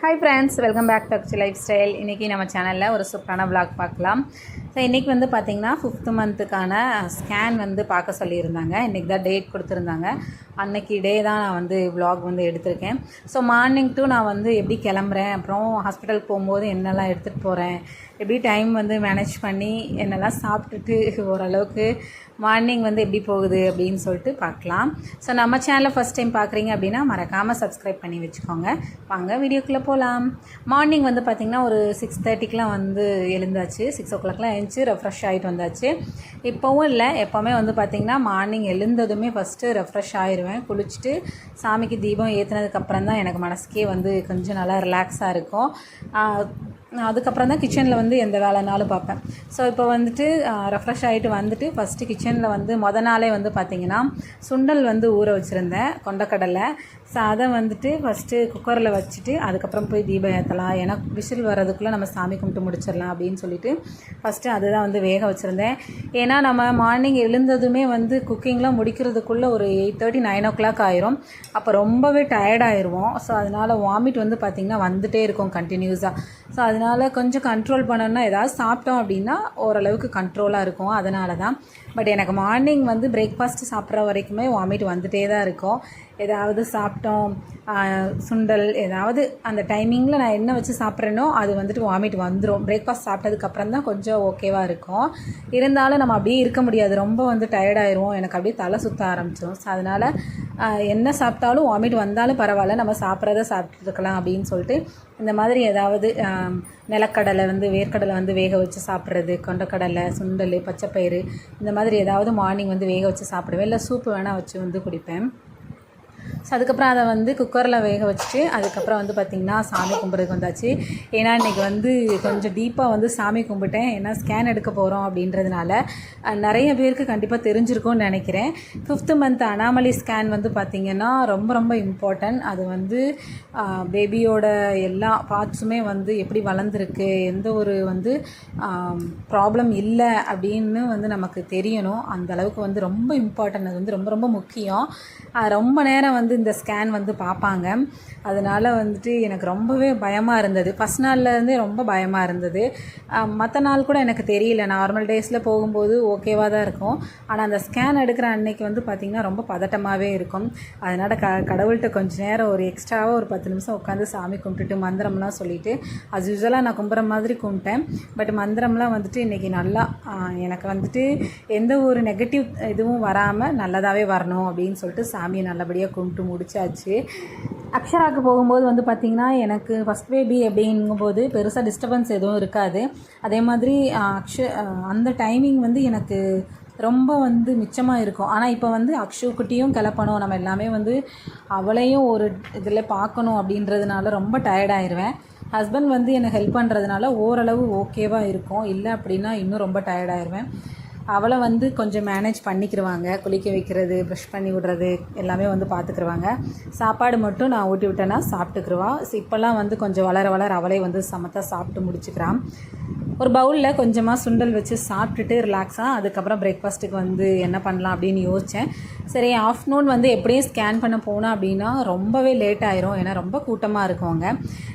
Hi friends welcome back to Akshi lifestyle இன்றைக்கி நம்ம சேனலில் ஒரு சூப்பரான விளாக் பார்க்கலாம். ஸோ இன்றைக்கி வந்து பார்த்திங்கன்னா ஃபிஃப்த்து மந்த்துக்கான ஸ்கேன் வந்து பார்க்க சொல்லியிருந்தாங்க. இன்றைக்கி தான் டேட் கொடுத்துருந்தாங்க. அன்னைக்கு டே தான் நான் வந்து விலாக் வந்து எடுத்திருக்கேன். ஸோ மார்னிங் டூ நான் வந்து எப்படி கிளம்புறேன்? அப்புறம் ஹாஸ்பிட்டலுக்கு போகும்போது என்னெல்லாம் எடுத்துகிட்டு போகிறேன் எப்படி டைம் வந்து மேனேஜ் பண்ணி என்னெல்லாம் சாப்பிட்டுட்டு ஓரளவுக்கு மார்னிங் வந்து எப்படி போகுது அப்படின்னு சொல்லிட்டு பார்க்கலாம். ஸோ நம்ம சேனலை ஃபஸ்ட் டைம் பார்க்குறீங்க அப்படின்னா மறக்காமல் சப்ஸ்கிரைப் பண்ணி வச்சுக்கோங்க. வாங்க வீடியோக்குள்ளே போகலாம் மார்னிங் வந்து பார்த்திங்கன்னா ஒரு சிக்ஸ் தேர்ட்டிக்கெலாம் வந்து எழுந்தாச்சு. சிக்ஸ் ஓ கிளாக்லாம் எழுந்துச்சு ரெஃப்ரெஷ் ஆகிட்டு வந்தாச்சு. இப்போவும் இல்லை. எப்போவுமே வந்து பார்த்திங்கன்னா மார்னிங் எழுந்ததுமே ஃபஸ்ட்டு ரெஃப்ரெஷ் ஆயிடுவேன் குளிச்சுட்டு சாமிக்கு தீபம் ஏற்றுனதுக்கப்புறம் தான் எனக்கு மனசுக்கே வந்து கொஞ்சம் நல்லா ரிலாக்ஸாக இருக்கும். அதுக்கப்புறம் தான் கிச்சனில் வந்து எந்த வேலைனாலும் பார்ப்பேன். ஸோ இப்போ வந்துட்டு ரெஃப்ரெஷ் ஆகிட்டு வந்துட்டு ஃபஸ்ட்டு கிச்சனில் வந்து மொதல் நாளே வந்து பார்த்திங்கன்னா சுண்டல் வந்து ஊற வச்சுருந்தேன். கொண்டக்கடலை. ஸோ அதை வந்துட்டு ஃபஸ்ட்டு குக்கரில் வச்சுட்டு அதுக்கப்புறம் போய் தீபம் ஏற்றலாம் ஏன்னா விசில் வர்றதுக்குள்ளே நம்ம சாமி கும்பிட்டு முடிச்சிடலாம் அப்படின்னு சொல்லிட்டு ஃபஸ்ட்டு அதுதான் வந்து வேக வச்சுருந்தேன். ஏன்னா நம்ம மார்னிங் எழுந்ததுமே வந்து குக்கிங்லாம் முடிக்கிறதுக்குள்ளே ஒரு eight thirty nine o'clock ஆயிரும். அப்போ ரொம்பவே டயர்டாயிருவோம் ஸோ அதனால் வாமிட் வந்து பார்த்திங்கன்னா வந்துட்டே இருக்கும் கண்டினியூஸாக ஸோ அதனால் கொஞ்சம் கண்ட்ரோல் பண்ணணும்னா ஏதாவது சாப்பிட்டோம் அப்படின்னா ஓரளவுக்கு கண்ட்ரோலாக இருக்கும். அதனால தான் பட் எனக்கு மார்னிங் வந்து பிரேக்ஃபாஸ்ட் சாப்பிட்ற வரைக்குமே வாமிட் வந்துட்டே தான் இருக்கும். ஏதாவது சாப்பிட்டோம் சுண்டல் ஏதாவது அந்த டைமிங்கில் நான் என்ன வச்சு சாப்பிட்றேனோ அது வந்துட்டு வாமிட் வந்துடும் பிரேக்ஃபாஸ்ட் சாப்பிட்டதுக்கப்புறம் தான் கொஞ்சம் ஓகேவாக இருக்கும். இருந்தாலும் நம்ம அப்படியே இருக்க முடியாது. ரொம்ப வந்து டயர்டாயிரும் எனக்கு அப்படியே தலை சுற்ற ஆரம்பிச்சிடும் ஸோ அதனால் என்ன சாப்பிட்டாலும் வாமிட் வந்தாலும் பரவாயில்ல நம்ம சாப்பிட்றத சாப்பிட்டுருக்கலாம் அப்படின்னு சொல்லிட்டு இந்த மாதிரி ஏதாவது நிலக்கடலை வந்து வேர்க்கடலை வந்து வேக வச்சு சாப்பிட்றது கொண்டக்கடலை சுண்டல் பச்சைப்பயிறு இந்த மாதிரி ஏதாவது மார்னிங் வந்து வேக வச்சு சாப்பிடுவேன். இல்லை சூப்பு வேணால் வச்சு வந்து குடிப்பேன். ஸோ அதுக்கப்புறம் அதை வந்து குக்கரில் வேக வச்சுட்டு அதுக்கப்புறம் வந்து பார்த்திங்கன்னா சாமி கும்பிட்றதுக்கு வந்தாச்சு. ஏன்னா இன்றைக்கி வந்து கொஞ்சம் டீப்பாக வந்து சாமி கும்பிட்டேன். ஏன்னா ஸ்கேன் எடுக்க போகிறோம் அப்படின்றதுனால நிறைய பேருக்கு கண்டிப்பாக தெரிஞ்சிருக்கும்னு நினைக்கிறேன். ஃபிஃப்த்து மந்த் அனாமலி ஸ்கேன் வந்து பார்த்திங்கன்னா ரொம்ப ரொம்ப இம்பார்ட்டன்ட் அது வந்து பேபியோட எல்லா பார்ட்ஸுமே வந்து எப்படி வளர்ந்துருக்கு எந்த ஒரு வந்து ப்ராப்ளம் இல்லை அப்படின்னு வந்து நமக்கு தெரியணும். அந்த அளவுக்கு வந்து ரொம்ப இம்பார்ட்டன்ட் அது வந்து ரொம்ப ரொம்ப முக்கியம். ரொம்ப நேரம் வந்து இந்த ஸ்கேன் வந்து பார்ப்பாங்க அதனால் வந்துட்டு எனக்கு ரொம்பவே பயமாக இருந்தது. ஃபஸ்ட் நாள்லேருந்தே ரொம்ப பயமாக இருந்தது. மற்ற நாள் கூட எனக்கு தெரியல. நார்மல் டேஸில் போகும்போது ஓகேவாக தான் இருக்கும். ஆனால் அந்த ஸ்கேன் எடுக்கிற அன்னைக்கு வந்து பார்த்திங்கன்னா ரொம்ப பதட்டமாகவே இருக்கும். அதனால் க கடவுள்கிட்ட கொஞ்ச நேரம் ஒரு எக்ஸ்ட்ராவாக ஒரு பத்து நிமிஷம் உட்காந்து சாமி கும்பிட்டுட்டு மந்திரம்லாம் சொல்லிவிட்டு அது யூஸ்வலாக நான் கும்புற மாதிரி கும்பிட்டேன். பட் மந்திரம்லாம் வந்துட்டு இன்றைக்கி நல்லா எனக்கு வந்துட்டு எந்த ஒரு நெகட்டிவ் இதுவும் வராமல் நல்லதாகவே வரணும் அப்படின்னு சொல்லிட்டு சாமியை நல்லபடியாக கும்பிட்டு முடிச்சாச்சு. அக்ஷராக்கு போகும்போது வந்து பார்த்திங்கன்னா எனக்கு ஃபஸ்ட் பேபி அப்படிங்கும்போது பெருசாக டிஸ்டர்பன்ஸ் எதுவும் இருக்காது. அதே மாதிரி அக்ஷ அந்த டைமிங் வந்து எனக்கு ரொம்ப வந்து மிச்சமாக இருக்கும். ஆனால் இப்போ வந்து அக்ஷு குட்டியும் கிளப்பணும். நம்ம எல்லாமே வந்து அவளையும் ஒரு இதில் பார்க்கணும் அப்படின்றதுனால ரொம்ப டயர்டாயிருவேன் ஹஸ்பண்ட் வந்து எனக்கு ஹெல்ப் பண்ணுறதுனால ஓரளவு ஓகேவாக இருக்கும். இல்லை அப்படின்னா இன்னும் ரொம்ப டயர்டாயிருவேன் அவளை வந்து கொஞ்சம் மேனேஜ் பண்ணிக்கிருவாங்க. குளிக்க வைக்கிறது ப்ரஷ் பண்ணி விடுறது எல்லாமே வந்து பார்த்துக்கிருவாங்க சாப்பாடு மட்டும் நான் ஊட்டி விட்டேன்னா சாப்பிட்டுக்குருவா. இப்போல்லாம் வந்து கொஞ்சம் வளர வளர அவளே வந்து சமத்தாக சாப்பிட்டு முடிச்சுக்கிறான். ஒரு பவுலில் கொஞ்சமாக சுண்டல் வச்சு சாப்பிட்டுட்டு ரிலாக்ஸாக அதுக்கப்புறம் பிரேக்ஃபாஸ்ட்டுக்கு வந்து என்ன பண்ணலாம் அப்படின்னு யோசித்தேன் சரி ஆஃப்டர்நூன் வந்து எப்படியும் ஸ்கேன் பண்ண போனோம் அப்படின்னா ரொம்பவே லேட் ஆயிரும். ஏன்னா ரொம்ப கூட்டமாக இருக்கும் அங்கே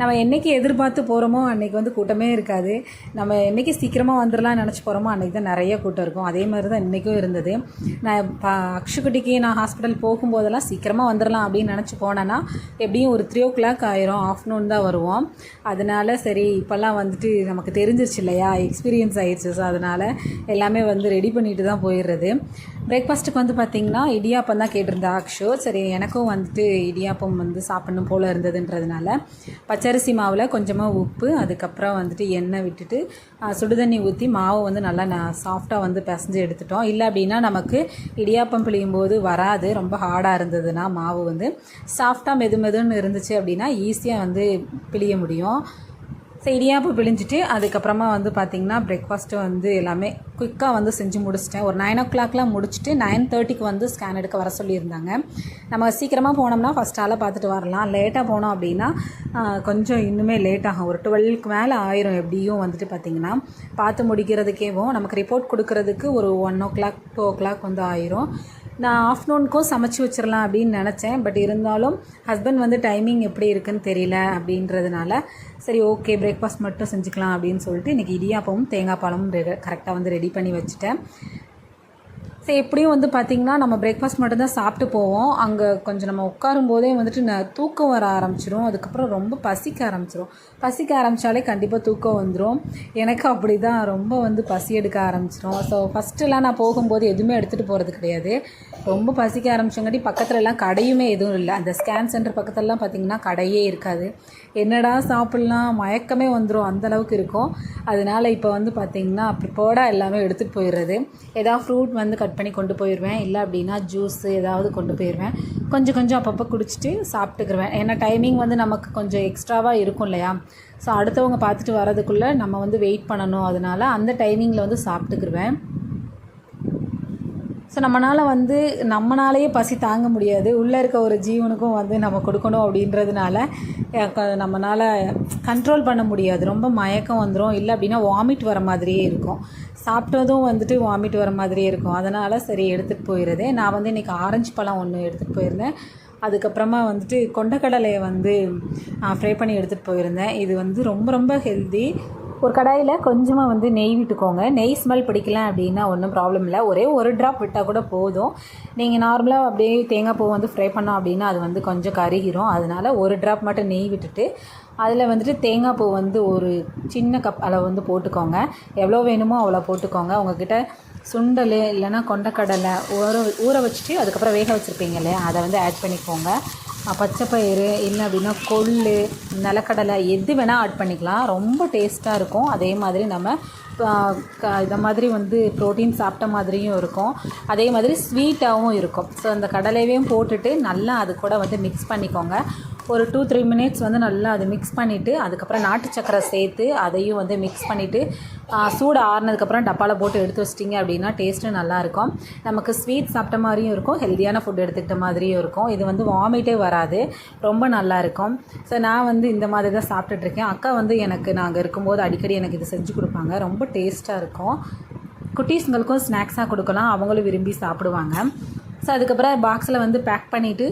நம்ம என்றைக்கு எதிர்பார்த்து போகிறோமோ அன்றைக்கி வந்து கூட்டமே இருக்காது. நம்ம என்றைக்கு சீக்கிரமாக வந்துடலாம் நினச்சி போகிறோமோ அன்றைக்கி தான் நிறைய கூட்டம் இருக்கும். அதே மாதிரி தான் இன்றைக்கும் இருந்தது. நான் அக்ஷுக்குட்டிக்கு நான் ஹாஸ்பிட்டல் போகும்போதெல்லாம் சீக்கிரமாக வந்துடலாம் அப்படின்னு நினச்சி போனேன்னா எப்படியும் ஒரு த்ரீ ஓ கிளாக் ஆயிரும். ஆஃப்டர்நூன் தான் வருவோம். அதனால சரி இப்போல்லாம் வந்துட்டு நமக்கு தெரிஞ்சிருச்சு இல்லையா? எக்ஸ்பீரியன்ஸ் ஆயிடுச்சு. ஸோ அதனால் எல்லாமே வந்து ரெடி பண்ணிட்டு தான் போயிடுறது. பிரேக்ஃபாஸ்ட்டுக்கு வந்து பார்த்திங்கன்னா இடியாப்பம் தான் கேட்டிருந்தா அக்ஷோ. சரி எனக்கும் வந்துட்டு இடியாப்பம் வந்து சாப்பிடணும் போல் இருந்ததுன்றதுனால பச்சரிசி மாவில் கொஞ்சமாக உப்பு அதுக்கப்புறம் வந்துட்டு எண்ணெய் விட்டுட்டு சுடுதண்ணி ஊற்றி மாவு வந்து நல்லா நான் சாஃப்டாக வந்து பிசைஞ்சு எடுத்துட்டோம். இல்லை அப்படின்னா நமக்கு இடியாப்பம் பிழியும் போது வராது. ரொம்ப ஹார்டாக இருந்ததுன்னா மாவு வந்து. சாஃப்டாக மெது மெதுன்னு இருந்துச்சு அப்படின்னா ஈஸியாக வந்து பிழிய முடியும். ஸோ இடியாப்பு பிழிஞ்சிட்டு அதுக்கப்புறமா வந்து பார்த்திங்கன்னா பிரேக்ஃபாஸ்ட்டு வந்து எல்லாமே குயிக்காக வந்து செஞ்சு முடிச்சிட்டேன். ஒரு நைன் ஓ கிளாக்லாம் முடிச்சுட்டு நைன் தேர்ட்டிக்கு வந்து ஸ்கேன் எடுக்க வர சொல்லியிருந்தாங்க. நம்ம சீக்கிரமாக போனோம்னா ஃபஸ்ட் ஆளாக பார்த்துட்டு வரலாம். லேட்டாக போனோம் அப்படின்னா கொஞ்சம் இன்னுமே லேட் ஆகும். ஒரு டுவெல்க்கு மேலே ஆயிரும் எப்படியும் வந்துட்டு பார்த்திங்கன்னா பார்த்து முடிக்கிறதுக்கேவும் நமக்கு ரிப்போர்ட் கொடுக்கறதுக்கு ஒரு one o'clock two o'clock வந்து ஆயிரும். நான் ஆஃப்டர்நூனுக்கும் சமைச்சு வச்சிடலாம் அப்படின்னு நினச்சேன். பட் இருந்தாலும் ஹஸ்பண்ட் வந்து டைமிங் எப்படி இருக்குன்னு தெரியல அப்படின்றதுனால சரி ஓகே பிரேக்ஃபாஸ்ட் மட்டும் செஞ்சுக்கலாம் அப்படின்னு சொல்லிட்டு இன்றைக்கி இடியாப்பமும் தேங்காய் பாலமும் கரெக்டாக வந்து ரெடி பண்ணி வச்சுட்டேன். ஸோ எப்படியும் வந்து பார்த்திங்கன்னா நம்ம பிரேக்ஃபாஸ்ட் மட்டும்தான் சாப்பிட்டு போவோம். அங்கே கொஞ்சம் நம்ம உட்காரும் போதே வந்துட்டு ந தூக்கம் வர ஆரம்பிச்சிடும் அதுக்கப்புறம் ரொம்ப பசிக்க ஆரம்பிச்சிரும். பசிக்க ஆரம்பித்தாலே கண்டிப்பாக தூக்கம் வந்துடும் எனக்கு அப்படி தான் ரொம்ப வந்து பசி எடுக்க ஆரம்பிச்சிரும். ஸோ ஃபஸ்ட்டுலாம் நான் போகும்போது எதுவுமே எடுத்துகிட்டு போகிறது கிடையாது. ரொம்ப பசிக்க ஆரம்பிச்சங்காட்டி பக்கத்துலலாம் கடையுமே எதுவும் இல்லை. அந்த ஸ்கேன் சென்டர் பக்கத்துலலாம் பார்த்திங்கன்னா கடையே இருக்காது. என்னடா சாப்பிட்லாம்? மயக்கமே வந்துடும் அந்தளவுக்கு இருக்கும். அதனால் இப்போ வந்து பார்த்திங்கன்னா ப்ரிப்பேர்டாக எல்லாமே எடுத்துகிட்டு போயிடுறது ஏதாவது ஃப்ரூட் வந்து கட் பண்ணி கொண்டு போயிடுவேன் இல்லை அப்படின்னா ஜூஸு ஏதாவது கொண்டு போயிடுவேன் கொஞ்சம் கொஞ்சம் அப்பப்போ குடிச்சிட்டு சாப்பிட்டுக்குருவேன். ஏன்னா டைமிங் வந்து நமக்கு கொஞ்சம் எக்ஸ்ட்ராவாக இருக்கும் இல்லையா? ஸோ அடுத்தவங்க பார்த்துட்டு வரதுக்குள்ளே நம்ம வந்து வெயிட் பண்ணணும். அதனால் அந்த டைமிங்கில் வந்து சாப்பிட்டுக்குருவேன். ஸோ நம்மளால் வந்து நம்மளாலேயே பசி தாங்க முடியாது. உள்ளே இருக்க ஒரு ஜீவனுக்கும் வந்து நம்ம கொடுக்கணும் அப்படின்றதுனால நம்மளால் கண்ட்ரோல் பண்ண முடியாது. ரொம்ப மயக்கம் வந்துடும் இல்லை அப்படின்னா வாமிட் வர மாதிரியே இருக்கும். சாப்பிட்டதும் வந்துட்டு வாமிட் வர மாதிரியே இருக்கும். அதனால் சரி எடுத்துகிட்டு போயிடுது நான் வந்து இன்றைக்கி ஆரஞ்சு பழம் ஒன்று எடுத்துகிட்டு போயிருந்தேன். அதுக்கப்புறமா வந்துட்டு கொண்டக்கடலையை வந்து ஃப்ரை பண்ணி எடுத்துகிட்டு போயிருந்தேன். இது வந்து ரொம்ப ரொம்ப ஹெல்தி ஒரு கடாயில் கொஞ்சமாக வந்து நெய் விட்டுக்கோங்க. நெய் ஸ்மெல் பிடிக்கல அப்படின்னா ஒன்றும் ப்ராப்ளம் இல்லை. ஒரே ஒரு ட்ராப் விட்டால் கூட போதும். நீங்கள் நார்மலாக அப்படியே தேங்காய் பூ வந்து ஃப்ரை பண்ணோம் அப்படின்னா அது வந்து கொஞ்சம் கருகிரும். அதனால் ஒரு ட்ராப் மட்டும் நெய் விட்டுட்டு அதில் வந்துட்டு தேங்காய் பூ வந்து ஒரு சின்ன கப் அளவு வந்து போட்டுக்கோங்க. எவ்வளோ வேணுமோ அவ்வளோ போட்டுக்கோங்க. உங்ககிட்ட சுண்டல் இல்லைன்னா கொண்டக்கடலை ஊற ஊற வச்சுட்டு அதுக்கப்புறம் வேக வச்சுருப்பீங்க இல்லையா? அதை வந்து ஆட் பண்ணிக்கோங்க. பச்சைப்பயிறு இல்லை அப்படின்னா கொள்ளு நிலக்கடலை எது வேணால் ஆட் பண்ணிக்கலாம். ரொம்ப டேஸ்ட்டாக இருக்கும். அதே மாதிரி நம்ம இதை மாதிரி வந்து ப்ரோட்டீன் சாப்பிட்ட மாதிரியும் இருக்கும். அதே மாதிரி ஸ்வீட்டாகவும் இருக்கும். ஸோ அந்த கடலையும் போட்டுட்டு நல்லா அது கூட வந்து மிக்ஸ் பண்ணிக்கோங்க. ஒரு டூ த்ரீ மினிட்ஸ் வந்து நல்லா அது மிக்ஸ் பண்ணிவிட்டு அதுக்கப்புறம் நாட்டு சக்கரை சேர்த்து அதையும் வந்து மிக்ஸ் பண்ணிவிட்டு சூடு ஆறுனதுக்கப்புறம் டப்பாவில் போட்டு எடுத்து வச்சிட்டிங்க அப்படின்னா டேஸ்ட்டு நல்லாயிருக்கும் நமக்கு ஸ்வீட் சாப்பிட்ட மாதிரியும் இருக்கும். ஹெல்த்தியான ஃபுட் எடுத்துக்கிட்ட மாதிரியும் இருக்கும். இது வந்து வாமிட்டே வராது. ரொம்ப நல்லாயிருக்கும் ஸோ நான் வந்து இந்த மாதிரி தான் சாப்பிட்டுட்ருக்கேன் அக்கா வந்து எனக்கு நாங்கள் இருக்கும்போது அடிக்கடி எனக்கு இது செஞ்சு கொடுப்பாங்க. ரொம்ப டேஸ்ட்டாக இருக்கும். குட்டீஸுங்களுக்கும் ஸ்நாக்ஸாக கொடுக்கலாம். அவங்களும் விரும்பி சாப்பிடுவாங்க. ஸோ அதுக்கப்புறம் பாக்ஸில் வந்து பேக் பண்ணிவிட்டு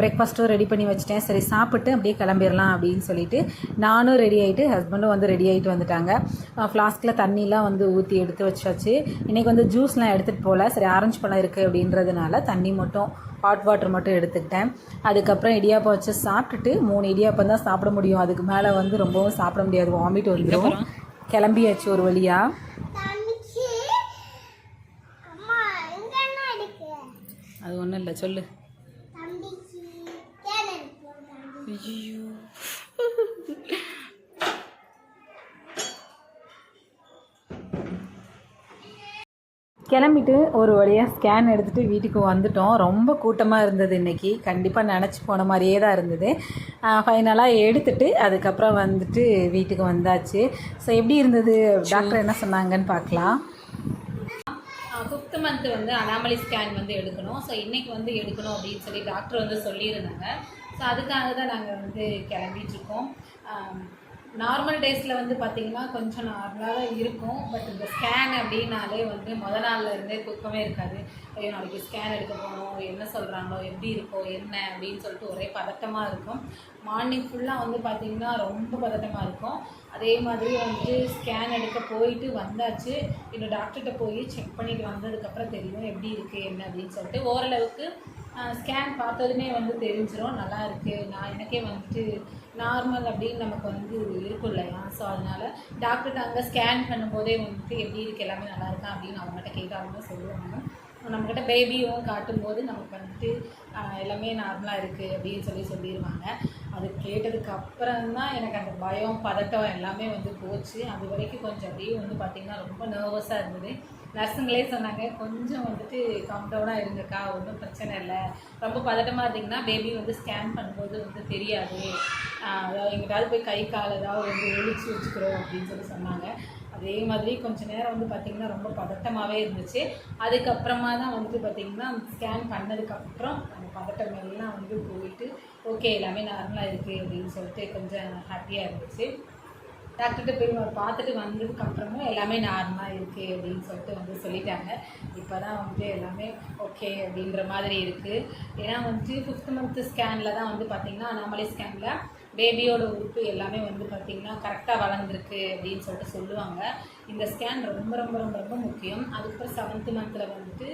பிரேக்ஃபாஸ்ட்டும் ரெடி பண்ணி வச்சுட்டேன். சரி சாப்பிட்டு அப்படியே கிளம்பிடலாம் அப்படின்னு சொல்லிட்டு நானும் ரெடி ஆகிட்டு ஹஸ்பண்டும் வந்து ரெடி ஆகிட்டு வந்துட்டாங்க. ஃப்ளாஸ்கில் தண்ணிலாம் வந்து ஊற்றி எடுத்து வச்சாச்சு. இன்றைக்கி வந்து ஜூஸ்லாம் எடுத்துகிட்டு போகல. சரி ஆரஞ்சு பழம் இருக்குது அப்படின்றதுனால தண்ணி மட்டும் ஹாட் வாட்டர் மட்டும் எடுத்துக்கிட்டேன். அதுக்கப்புறம் இடியாப்பம் வச்சு சாப்பிட்டுட்டு மூணு இடியாப்பம் தான் சாப்பிட முடியும். அதுக்கு மேலே வந்து ரொம்பவும் சாப்பிட முடியாது. வாமிட் வந்துடும் கிளம்பியாச்சு ஒரு வழியாக அது ஒன்றும் இல்லை சொல்லு. ஐயோ. கிளம்பிட்டு ஒரு வழியாக ஸ்கேன் எடுத்துகிட்டு வீட்டுக்கு வந்துட்டோம். ரொம்ப கூட்டமாக இருந்தது இன்றைக்கி கண்டிப்பாக நினச்சி போன மாதிரியே தான் இருந்தது. ஃபைனலாக எடுத்துட்டு அதுக்கப்புறம் வந்துட்டு வீட்டுக்கு வந்தாச்சு. ஸோ எப்படி இருந்தது? டாக்டர் என்ன சொன்னாங்கன்னு பார்க்கலாம். ஃபிஃப்த் மந்த் வந்து அனாமலி ஸ்கேன் வந்து எடுக்கணும். ஸோ இன்றைக்கி வந்து எடுக்கணும் அப்படின்னு சொல்லி டாக்டர் வந்து சொல்லியிருந்தாங்க. ஸோ அதுக்காக தான் நாங்கள் வந்து கிளம்பிட்டுருக்கோம் நார்மல் டேஸில் வந்து பார்த்திங்கன்னா கொஞ்சம் நார்மலாக தான் இருக்கும். பட் இந்த ஸ்கேன் அப்படின்னாலே வந்து முத நாளில் இருந்தே தூக்கமே இருக்காது. ஐயோ நாளைக்கு ஸ்கேன் எடுக்க போகணும் என்ன சொல்கிறாங்களோ எப்படி இருக்கோ என்ன அப்படின்னு சொல்லிட்டு ஒரே பதட்டமாக இருக்கும். மார்னிங் ஃபுல்லாக வந்து பார்த்திங்கன்னா ரொம்ப பதட்டமாக இருக்கும். அதே மாதிரி வந்து ஸ்கேன் எடுக்க போயிட்டு வந்தாச்சு. இன்னும் டாக்டர்கிட்ட போய் செக் பண்ணிட்டு வந்ததுக்கப்புறம் தெரியும் எப்படி இருக்குது என்ன அப்படின்னு சொல்லிட்டு. ஓரளவுக்கு ஸ்கேன் பார்த்ததுமே வந்து தெரிஞ்சிடும் நல்லா இருக்குது நான் எனக்கே வந்துட்டு நார்மல் அப்படின்னு நமக்கு வந்து இருக்கும் இல்லையா? ஸோ அதனால் டாக்டர்கிட்ட அங்கே ஸ்கேன் பண்ணும்போதே வந்துட்டு எப்படி இருக்குது எல்லாமே நல்லா இருக்கா? அப்படின்னு அவங்ககிட்ட கேட்டு அவங்க சொல்லுவாங்க. நம்மக்கிட்ட பேபியும் காட்டும்போது நமக்கு வந்துட்டு எல்லாமே நார்மலாக இருக்குது அப்படின்னு சொல்லி சொல்லிடுவாங்க அது கேட்டதுக்கு அப்புறம் தான் எனக்கு அந்த பயம் பதட்டம் எல்லாமே வந்து போச்சு. அது வரைக்கும் கொஞ்சம் அப்படியே வந்து பார்த்திங்கன்னா ரொம்ப நர்வஸாக இருந்தது. நர்ஸுங்களே சொன்னாங்க கொஞ்சம் வந்துட்டு கம்டவுனாக இருங்கக்கா ஒன்றும் பிரச்சனை இல்லை. ரொம்ப பதட்டமாக இருந்தீங்கன்னா பேபி வந்து ஸ்கேன் பண்ணும்போது வந்து தெரியாது. அதாவது எங்கிட்டாவது போய் கை கால் ஏதாவது வந்து ஒழிச்சு வச்சுக்கிறோம் அப்படின்னு சொல்லி சொன்னாங்க. அதே மாதிரி கொஞ்சம் நேரம் வந்து பார்த்திங்கன்னா ரொம்ப பதட்டமாகவே இருந்துச்சு. அதுக்கப்புறமா தான் வந்துட்டு பார்த்திங்கன்னா ஸ்கேன் பண்ணதுக்கப்புறம் அந்த பதட்டம் எல்லாம் வந்து போயிட்டு ஓகே எல்லாமே நார்மலாக இருக்குது அப்படின்னு சொல்லிட்டு கொஞ்சம் ஹாப்பியாக இருந்துச்சு. டாக்டர்கிட்ட போய் வ- பார்த்துட்டு வந்ததுக்கு அப்புறமும் எல்லாமே நார்மலாக இருக்குது அப்படின்னு சொல்லிட்டு வந்து சொல்லிட்டாங்க. இப்போ தான் வந்து எல்லாமே ஓகே அப்படின்ற மாதிரி இருக்குது ஏன்னா வந்து ஃபிஃப்த் மந்த்து ஸ்கேனில் தான் வந்து பார்த்திங்கன்னா அனாமலி ஸ்கேனில் பேபியோட உறுப்பு எல்லாமே வந்து பார்த்திங்கன்னா கரெக்டாக வளர்ந்துருக்கு அப்படின்னு சொல்லிட்டு சொல்லுவாங்க. இந்த ஸ்கேன் ரொம்ப ரொம்ப ரொம்ப ரொம்ப முக்கியம். அதுக்கப்புறம் செவன்த்து மந்தில் வந்துட்டு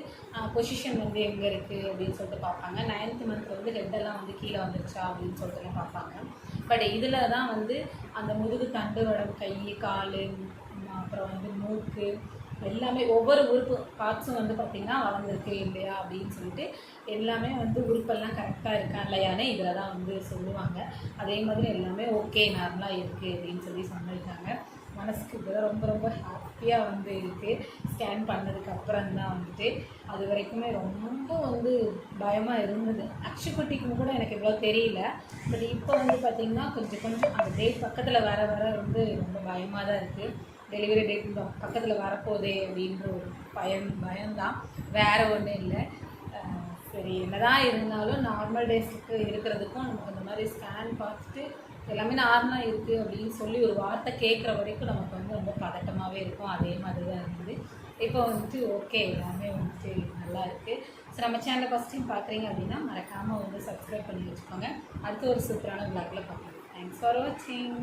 பொசிஷன் வந்து எங்கே இருக்குது அப்படின்னு சொல்லிட்டு பார்ப்பாங்க. நைன்த்து மந்தில் வந்து ஹெட்டெல்லாம் வந்து கீழே வந்துருச்சா அப்படின்னு சொல்லிட்டுலாம் பார்ப்பாங்க. பட் இதில் தான் வந்து அந்த முதுகு தண்டு வடம் கை கால் அப்புறம் வந்து மூக்கு எல்லாமே ஒவ்வொரு உறுப்பு பார்ட்ஸும் வந்து பார்த்திங்கன்னா வளர்ந்துருக்கு இல்லையா அப்படின்னு சொல்லிட்டு எல்லாமே வந்து உறுப்பெல்லாம் கரெக்டாக இருக்கா இல்லையான்னு இதில் தான் வந்து சொல்லுவாங்க. அதே மாதிரி எல்லாமே ஓகே நார்மலாக இருக்குது அப்படின்னு சொல்லி சொல்லியிருக்காங்க. மனசுக்கு இப்போ ரொம்ப ரொம்ப ஹாப்பியாக வந்து இருக்குது ஸ்கேன் பண்ணதுக்கு அப்புறம் தான் வந்துட்டு அது வரைக்குமே ரொம்ப வந்து பயமாக இருந்தது. அக்ஷுக்குட்டிக்கும் கூட எனக்கு இவ்வளோ தெரியல. பட் இப்போ வந்து பார்த்திங்கன்னா கொஞ்சம் கொஞ்சம் அந்த டேட் பக்கத்தில் வர வர வந்து ரொம்ப பயமாக தான் இருக்குது டெலிவரி டேட் பக்கத்தில் வரப்போதே அப்படின்ற ஒரு பயம் பயம்தான். வேறு ஒன்றும் இல்லை. சரி என்னதான் இருந்தாலும் நார்மல் டேஸ்க்கு இருக்கிறதுக்கும் நமக்கு இந்த மாதிரி ஸ்கேன் பார்த்துட்டு எல்லாமே நார்மலாக இருக்குது அப்படின்னு சொல்லி ஒரு வார்த்தை கேட்குற வரைக்கும் நமக்கு வந்து ரொம்ப பதட்டமாகவே இருக்கும். அதே மாதிரி தான் இருந்தது இப்போ வந்துட்டு ஓகே எல்லாமே வந்துட்டு நல்லா இருக்குது ஸோ நம்ம சேனலை ஃபஸ்ட் டைம் பார்க்குறீங்க அப்படின்னா மறக்காமல் வந்து சப்ஸ்கிரைப் பண்ணி வச்சுக்கோங்க. அடுத்து ஒரு சூப்பரான விளாக்ல பார்க்கலாம் தேங்க்ஸ் ஃபார் வாட்சிங்